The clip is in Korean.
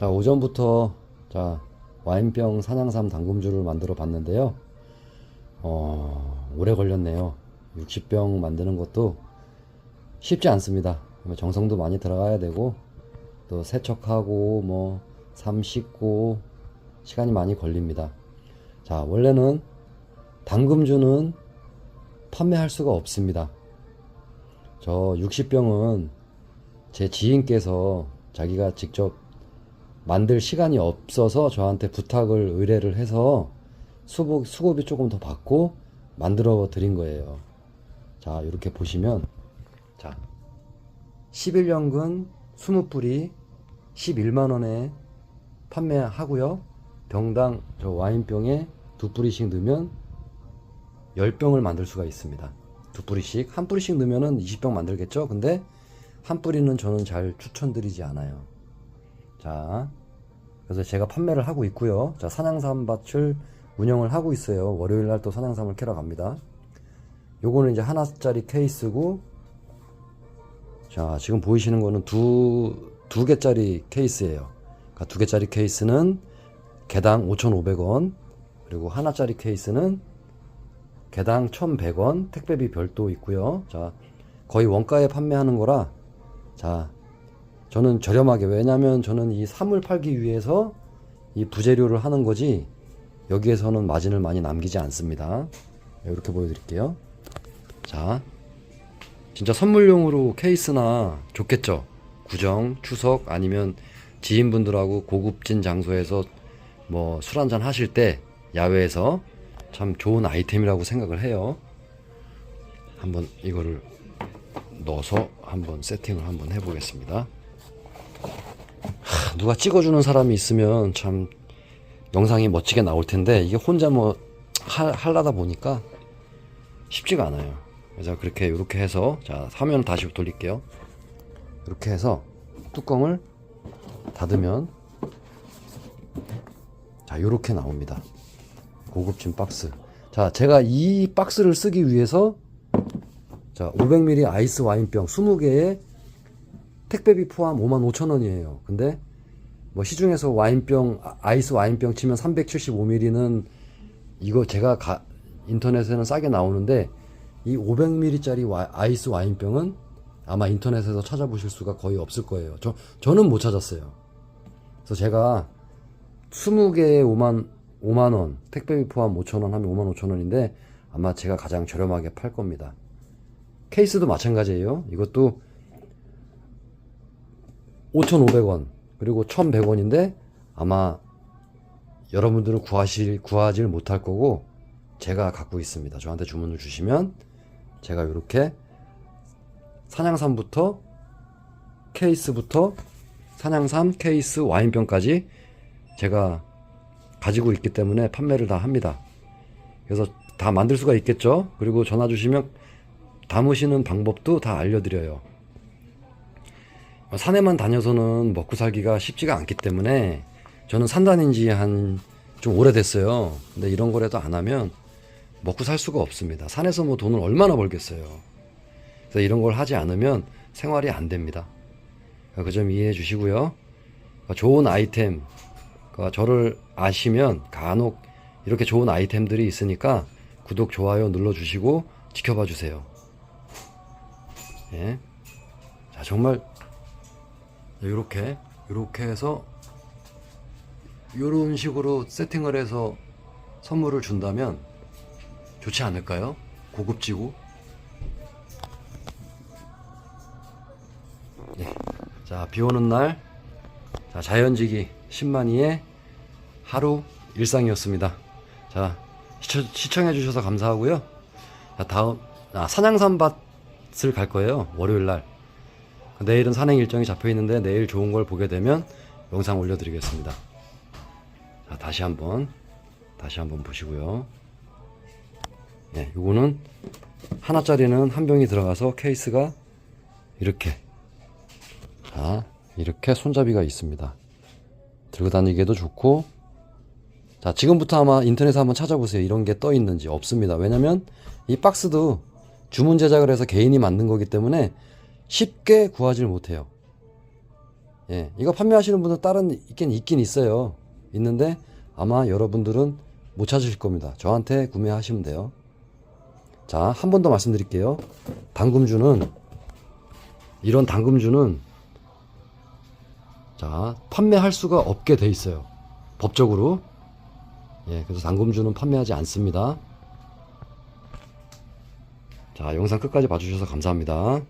자, 오전부터 자, 와인병 산양삼 당금주를 만들어 봤는데요. 어, 오래 걸렸네요. 60병 만드는 것도 쉽지 않습니다. 정성도 많이 들어가야 되고 또 세척하고 뭐삶 씻고 시간이 많이 걸립니다. 자, 원래는 당금주는 판매할 수가 없습니다. 저 60병은 제 지인께서 자기가 직접 만들 시간이 없어서 저한테 부탁을 의뢰를 해서 수고, 수고비 조금 더 받고 만들어 드린 거예요. 자, 이렇게 보시면 자, 11년근 20뿌리 11만원에 판매하고요. 병당 저 와인병에 두 뿌리씩 넣으면 10병을 만들 수가 있습니다. 두 뿌리씩. 한 뿌리씩 넣으면은 20병 만들겠죠? 근데 한 뿌리는 저는 잘 추천드리지 않아요. 자, 그래서 제가 판매를 하고 있고요. 자, 산양삼 밭을 운영을 하고 있어요. 월요일 날 또 산양삼을 캐러 갑니다. 요거는 이제 하나짜리 케이스고, 자, 지금 보이시는 거는 두, 두 개짜리 케이스예요. 그러니까 두 개짜리 케이스는 개당 5,500원, 그리고 하나짜리 케이스는 개당 1,100원, 택배비 별도 있고요. 자, 거의 원가에 판매하는 거라, 자, 저는 저렴하게, 왜냐면 저는 이 삼을 팔기 위해서 이 부재료를 하는 거지, 여기에서는 마진을 많이 남기지 않습니다. 이렇게 보여드릴게요. 자, 진짜 선물용으로 케이스나 좋겠죠? 구정, 추석, 아니면 지인분들하고 고급진 장소에서 뭐 술 한잔 하실 때 야외에서 참 좋은 아이템이라고 생각을 해요. 한번 이거를 넣어서 한번 세팅을 한번 해보겠습니다. 하, 누가 찍어주는 사람이 있으면 참 영상이 멋지게 나올 텐데 이게 혼자 뭐 하, 하려다 보니까 쉽지가 않아요. 그래서 그렇게 이렇게 해서 자 화면 다시 돌릴게요. 이렇게 해서 뚜껑을 닫으면 자 이렇게 나옵니다. 고급진 박스. 자 제가 이 박스를 쓰기 위해서 자 500ml 아이스 와인병 20개에 택배비 포함 55,000원이에요. 근데 뭐 시중에서 와인병 아- 아이스 와인병 치면 375ml는 이거 제가 가- 인터넷에는 싸게 나오는데 이 500ml짜리 와, 아이스 와인병은 아마 인터넷에서 찾아보실 수가 거의 없을 거예요. 저 저는 못 찾았어요. 그래서 제가 20개에 5만 5만 원, 택배비 포함 5천 원 하면 5만 5천 원인데 아마 제가 가장 저렴하게 팔 겁니다. 케이스도 마찬가지예요. 이것도 5,500원 그리고 1,100원인데 아마 여러분들은 구하실 구하질 못할 거고 제가 갖고 있습니다. 저한테 주문을 주시면 제가 이렇게 산양삼부터 케이스부터 산양삼 케이스 와인병까지 제가 가지고 있기 때문에 판매를 다 합니다. 그래서 다 만들 수가 있겠죠. 그리고 전화 주시면 담으시는 방법도 다 알려드려요. 산에만 다녀서는 먹고 살기가 쉽지가 않기 때문에 저는 산 다닌 지한 좀 오래됐어요. 근데 이런 거라도 안 하면 먹고 살 수가 없습니다. 산에서 뭐 돈을 얼마나 벌겠어요. 그래서 이런 걸 하지 않으면 생활이 안 됩니다. 그 점 이해해 주시고요. 좋은 아이템, 저를 아시면 간혹 이렇게 좋은 아이템들이 있으니까 구독, 좋아요 눌러주시고 지켜봐 주세요. 예. 자, 정말 이렇게 이렇게 해서 이런 식으로 세팅을 해서 선물을 준다면 좋지 않을까요? 고급지고. 예. 자, 비 오는 날, 자, 자연지기 10만이의 하루 일상이었습니다. 자, 시청, 해 주셔서 감사하고요. 자, 다음, 아, 산양산밭을 갈 거예요. 월요일 날. 내일은 산행 일정이 잡혀 있는데 내일 좋은 걸 보게 되면 영상 올려드리겠습니다. 자, 다시 한번, 다시 한번 보시고요. 예, 요거는 하나짜리는 한 병이 들어가서 케이스가 이렇게 자 이렇게 손잡이가 있습니다 들고 다니기에도 좋고 자 지금부터 아마 인터넷에 한번 찾아보세요 이런 게 떠 있는지 없습니다 왜냐면 이 박스도 주문 제작을 해서 개인이 만든 거기 때문에 쉽게 구하지를 못해요 예, 이거 판매하시는 분은 다른 있긴 있긴 있어요. 있는데 아마 여러분들은 못 찾으실 겁니다. 저한테 구매하시면 돼요. 자, 한 번 더 말씀드릴게요. 당금주는 이런 당금주는 자, 판매할 수가 없게 돼 있어요. 법적으로. 예, 그래서 당금주는 판매하지 않습니다. 자, 영상 끝까지 봐주셔서 감사합니다.